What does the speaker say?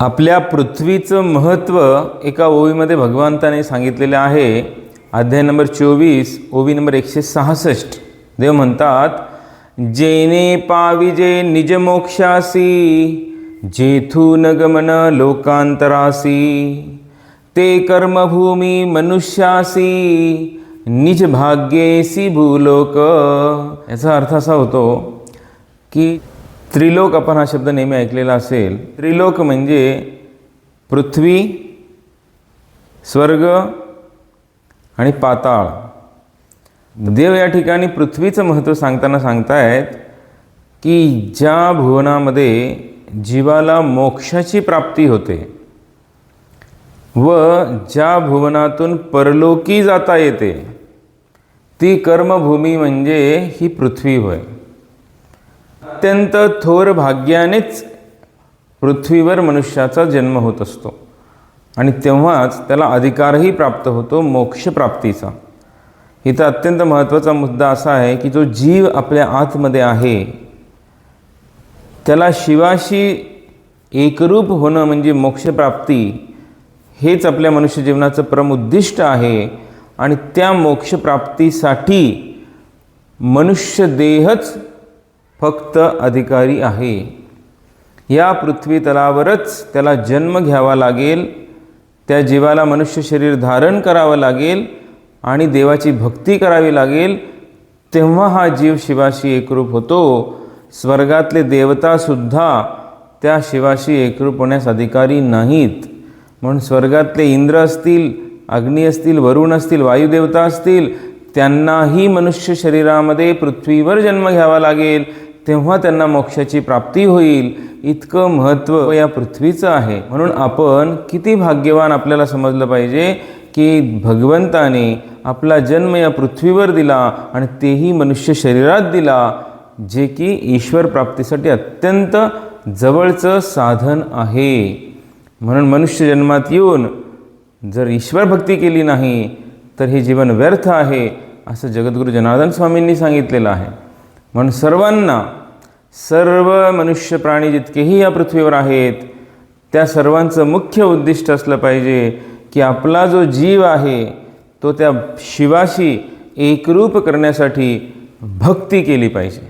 आपल्या पृथ्वीचं महत्त्व एका ओवीमध्ये भगवंताने सांगितलेलं आहे. अध्याय नंबर चोवीस ओवी नंबर एकशे सहासष्ट. देव म्हणतात जेने पाविजे निज मोक्षासी जेथून गमन लोकांतरासी ते कर्मभूमी मनुष्यासी निज भाग्येसी भूलोक. याचा अर्थ असा होतो की त्रिलोक आपण हा शब्द नेहमी ऐकलेला असेल. त्रिलोक म्हणजे पृथ्वी स्वर्ग आणि पाताळ. देव या ठिकाणी पृथ्वीचं महत्त्व सांगताना सांगतायत की ज्या भुवनामध्ये जीवाला मोक्षाची प्राप्ती होते व ज्या भुवनातून परलोकी जाता येते ती कर्मभूमी म्हणजे ही पृथ्वी होय. अत्यंत थोर भाग्यानेच पृथ्वीवर मनुष्याचा जन्म होत असतो. आणि तेव्हाच त्याला अधिकारही प्राप्त होतो मोक्षप्राप्तीचा इथं अत्यंत महत्त्वाचा मुद्दा असा आहे की जो जीव आपल्या आतमध्ये आहे त्याला शिवाशी एकरूप होणं म्हणजे मोक्षप्राप्ती हेच आपल्या मनुष्य जीवनाचं प्रमुद्दिष्ट आहे. आणि त्या मोक्षप्राप्तीसाठी मनुष्य देहच फक्त अधिकारी आहे. या पृथ्वीतलावरच त्याला जन्म घ्यावा लागेल त्या जीवाला मनुष्य शरीर धारण करावं लागेल आणि देवाची भक्ती करावी लागेल तेव्हा हा जीव शिवाशी एकरूप होतो. स्वर्गातले देवतासुद्धा त्या शिवाशी एकरूप होण्यास अधिकारी नाहीत. म्हणून स्वर्गातले इंद्र असतील अग्नी असतील वरुण असतील वायुदेवता असतील त्यांनाही मनुष्य शरीरामध्ये पृथ्वीवर जन्म घ्यावा लागेल. तेव्हा त्यांना मोक्षाची प्राप्ती होईल. इतकं महत्त्व या पृथ्वीचं आहे. म्हणून आपण किती भाग्यवान आपल्याला समजलं पाहिजे की भगवंताने आपला जन्म या पृथ्वीवर दिला आणि तेही मनुष्य शरीरात दिला जे की ईश्वर प्राप्तीसाठी अत्यंत जवळचं साधन आहे. म्हणून मनुष्य जन्मात येऊन जर ईश्वर भक्ती केली नाही तर हे जीवन व्यर्थ आहे असं जगद्गुरू जनार्दन स्वामींनी सांगितलेलं आहे. म्हणून सर्वांना सर्व मनुष्य प्राणी जितकेही या पृथ्वीवर आहेत त्या सर्वांचं मुख्य उद्दिष्ट असलं पाहिजे की आपला जो जीव आहे तो त्या शिवाशी एकरूप करण्यासाठी भक्ती केली पाहिजे.